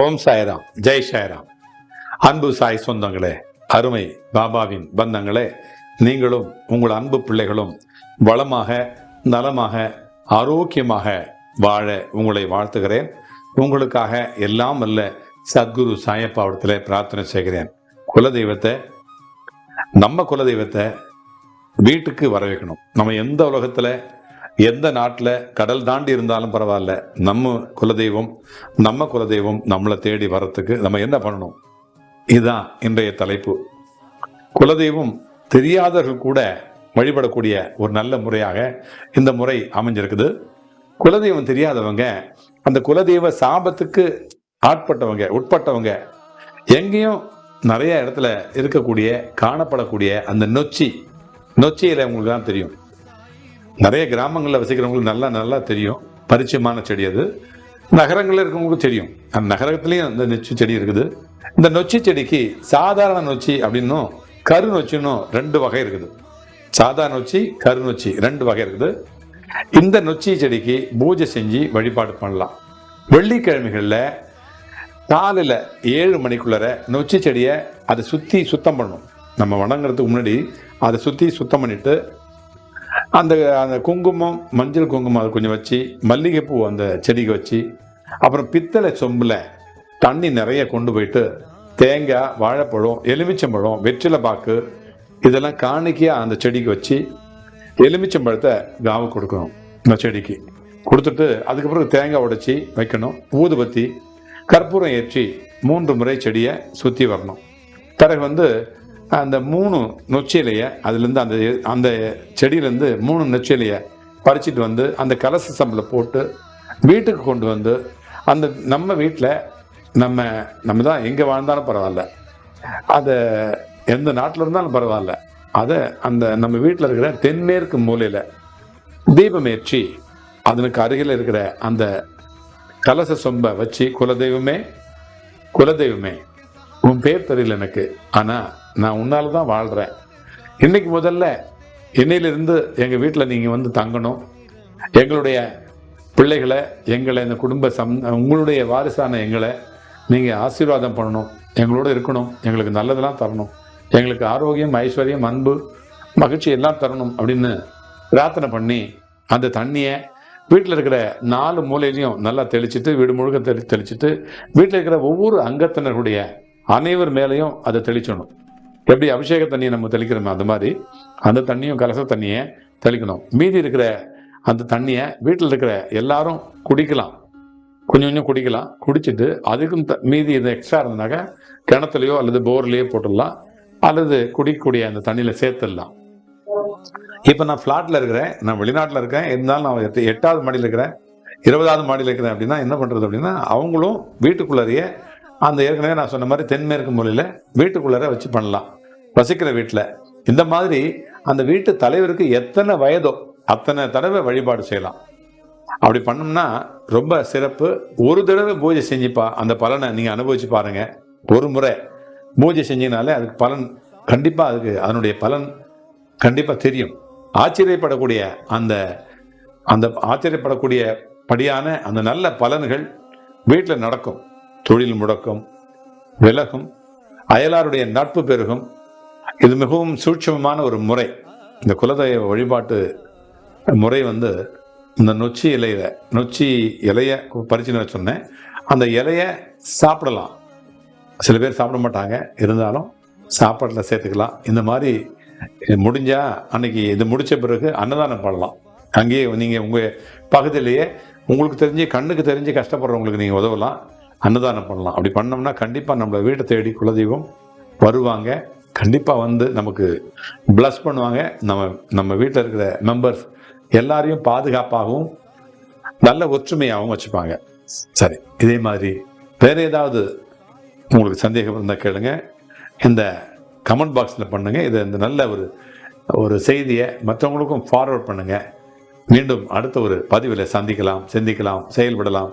ஓம் சாய்ராம். ஜெய் சாய்ராம். அன்பு சாய் சொந்தங்களே அருமை பாபாவின் பந்தங்களே நீங்களும் உங்கள் அன்பு பிள்ளைகளும் வளமாக நலமாக ஆரோக்கியமாக வாழ உங்களை வாழ்த்துகிறேன். உங்களுக்காக எல்லாம் அல்ல சத்குரு சாயப்பாவிடத்தில் பிரார்த்தனை செய்கிறேன். குலதெய்வத்தை நம்ம குலதெய்வத்தை வீட்டுக்கு வர வைக்கணும் நம்ம எந்த உலகத்தில் எந்த நாட்டில் கடல் தாண்டி இருந்தாலும் பரவாயில்ல. நம்ம குலதெய்வம் நம்ம குலதெய்வம் நம்மளை தேடி வர்றதுக்கு நம்ம என்ன பண்ணணும்? இதுதான் இன்றைய தலைப்பு. குலதெய்வம் தெரியாதவர்கள் கூட வழிபடக்கூடிய ஒரு நல்ல முறையாக இந்த முறை அமைஞ்சிருக்குது. குலதெய்வம் தெரியாதவங்க அந்த குலதெய்வ சாபத்துக்கு ஆட்பட்டவங்க உட்பட்டவங்க எங்கேயும் நிறைய இடத்துல இருக்கக்கூடிய காணப்படக்கூடிய அந்த நொச்சி நொச்சியில் உங்களுக்கு தான் தெரியும். நிறைய கிராமங்களில் வசிக்கிறவங்களுக்கு நல்லா நல்லா தெரியும். பரிச்சயமான செடி அது. நகரங்களில் இருக்கிறவங்களுக்கு தெரியும். அந்த நகரத்துலேயும் அந்த நொச்சி செடி இருக்குது. இந்த நொச்சி செடிக்கு சாதாரண நொச்சி அப்படின்னும் கரு நொச்சின்னும் ரெண்டு வகை இருக்குது. சாதாரண நொச்சி கரு நொச்சி ரெண்டு வகை இருக்குது. இந்த நொச்சி செடிக்கு பூஜை செஞ்சு வழிபாடு பண்ணலாம். வெள்ளிக்கிழமைகளில் காலையில் ஏழு மணிக்குள்ளார நொச்சி செடியை அதை சுற்றி சுத்தம் பண்ணணும். நம்ம வணங்குறதுக்கு முன்னாடி அதை சுற்றி சுத்தம் பண்ணிவிட்டு அந்த அந்த குங்குமம் மஞ்சள் குங்குமம் அதை கொஞ்சம் வச்சு மல்லிகைப்பூ அந்த செடிக்கு வச்சு அப்புறம் பித்தளை சொம்பில் தண்ணி நிறைய கொண்டு போயிட்டு தேங்காய் வாழைப்பழம் எலுமிச்சம்பழம் வெற்றிலை பாக்கு இதெல்லாம் காணிக்கையாக அந்த செடிக்கு வச்சு எலுமிச்சம்பழத்தை காவு கொடுக்கணும் இந்த செடிக்கு. கொடுத்துட்டு அதுக்கப்புறம் தேங்காய் உடைச்சி வைக்கணும் ஊதுபத்தி கற்பூரம் ஏற்றி மூன்று முறை செடியை சுற்றி வரணும். பிறகு வந்து அந்த மூணு நொச்சிலையை அதுலேருந்து அந்த அந்த செடியிலேருந்து மூணு நொச்சிலையை பறிச்சிட்டு வந்து அந்த கலச சம்பில் போட்டு வீட்டுக்கு கொண்டு வந்து அந்த நம்ம வீட்டில் நம்ம நம்ம தான் எங்கே வாழ்ந்தாலும் பரவாயில்ல. அதை எந்த நாட்டில் இருந்தாலும் பரவாயில்ல. அதை அந்த நம்ம வீட்டில் இருக்கிற தென்மேற்கு மூலையில் தீபமேற்றி அதனுக்கு அருகில் இருக்கிற அந்த கலச சொம்பை வச்சு குலதெய்வமே குலதெய்வமே உன் பேர் தெரியல எனக்கு. ஆனால் நான் உன்னால தான் வாழ்கிறேன் இன்னைக்கு முதல்ல என்னையிலிருந்து எங்கள் வீட்டில் நீங்கள் வந்து தங்கணும். எங்களுடைய பிள்ளைகளை எங்களை இந்த குடும்ப சம் உங்களுடைய வாரிசான எங்களை நீங்கள் ஆசீர்வாதம் பண்ணணும். எங்களோட இருக்கணும். எங்களுக்கு நல்லதெல்லாம் தரணும். எங்களுக்கு ஆரோக்கியம் ஐஸ்வர்யம் அன்பு மகிழ்ச்சி எல்லாம் தரணும் அப்படின்னு பிரார்த்தனை பண்ணி அந்த தண்ணியை வீட்டில் இருக்கிற நாலு மூலையிலையும் நல்லா தெளிச்சிட்டு வீடு முழுக்க தெளி தெளிச்சிட்டு வீட்டில் இருக்கிற ஒவ்வொரு அங்கத்தினருடைய அனைவர் மேலேயும் அதை தெளிச்சணும் எப்படி அபிஷேக தண்ணியை நம்ம தெளிக்கிறோமோ அந்த மாதிரி அந்த தண்ணியும் கலச தண்ணியை தெளிக்கணும். மீதி இருக்கிற அந்த தண்ணியை வீட்டில் இருக்கிற எல்லாரும் குடிக்கலாம். கொஞ்சம் கொஞ்சம் குடிக்கலாம். குடிச்சிட்டு அதுக்கும் த மீதி இது எக்ஸ்ட்ரா இருந்தனாக்கா கிணத்துலையோ அல்லது போர்லேயோ போட்டுடலாம். அல்லது குடிக்கக்கூடிய அந்த தண்ணியில் சேர்த்துடலாம். இப்போ நான் ஃப்ளாட்டில் இருக்கிறேன். நான் வெளிநாட்டில் இருக்கேன். இருந்தாலும் நான் எட்டு எட்டாவது மாடியில் இருக்கிறேன். இருபதாவது மாடியில் இருக்கிறேன் அப்படின்னா என்ன பண்ணுறது அப்படின்னா அவங்களும் வீட்டுக்குள்ளாரையே அந்த ஏற்கனவே நான் சொன்ன மாதிரி தென்மேற்கு மூலையில் வீட்டுக்குள்ளார வச்சு பண்ணலாம். வசிக்கிற வீட்டில் இந்த மாதிரி அந்த வீட்டு தலைவருக்கு எத்தனை வயதோ அத்தனை தடவை வழிபாடு செய்யலாம். அப்படி பண்ணோம்னா ரொம்ப சிறப்பு. ஒரு தடவை பூஜை செஞ்சுப்பா. அந்த பலனை நீங்கள் அனுபவிச்சு பாருங்க. ஒரு முறை பூஜை செஞ்சினாலே அதுக்கு பலன் கண்டிப்பாக அதுக்கு அதனுடைய பலன் கண்டிப்பாக தெரியும். ஆச்சரியப்படக்கூடிய அந்த அந்த ஆச்சரியப்படக்கூடிய படியான அந்த நல்ல பலன்கள் வீட்டில் நடக்கும். தொழில் முடக்கம் விலகும் அயலாருடைய நட்பு பெருகும். இது மிகவும் சூட்சமமான ஒரு முறை. இந்த குலதெய்வ வழிபாட்டு முறை வந்து இந்த நொச்சி இலையில நொச்சி இலைய பறிச்சுன்னு சொன்னேன். அந்த இலைய சாப்பிடலாம். சில பேர் சாப்பிட மாட்டாங்க. இருந்தாலும் சாப்பாட்டில் சேர்த்துக்கலாம். இந்த மாதிரி முடிஞ்சா அன்னைக்கு இது முடிச்ச பிறகு அன்னதானம் பண்ணலாம். அங்கேயே நீங்கள் உங்கள் பகுதியிலேயே உங்களுக்கு தெரிஞ்சு கண்ணுக்கு தெரிஞ்சு கஷ்டப்படுறவங்களுக்கு நீங்கள் உதவலாம். அன்னதானம் பண்ணலாம். அப்படி பண்ணோம்னா கண்டிப்பாக நம்மளை வீட்டை தேடி குலதெய்வம் வருவாங்க. கண்டிப்பாக வந்து நமக்கு ப்ளஸ் பண்ணுவாங்க. நம்ம நம்ம வீட்டில் இருக்கிற மெம்பர்ஸ் எல்லாரையும் பாதுகாப்பாகவும் நல்ல ஒற்றுமையாகவும் வச்சுப்பாங்க. சரி இதே மாதிரி வேறு ஏதாவது உங்களுக்கு சந்தேகம் இருந்தால் கேளுங்க. இந்த கமெண்ட் பாக்ஸில் பண்ணுங்கள் இது இந்த நல்ல ஒரு ஒரு செய்தியை மற்றவங்களுக்கும் ஃபார்வர்ட் பண்ணுங்கள் மீண்டும் அடுத்த ஒரு பதிவில் சந்திக்கலாம் சிந்திக்கலாம் செயல்படலாம்.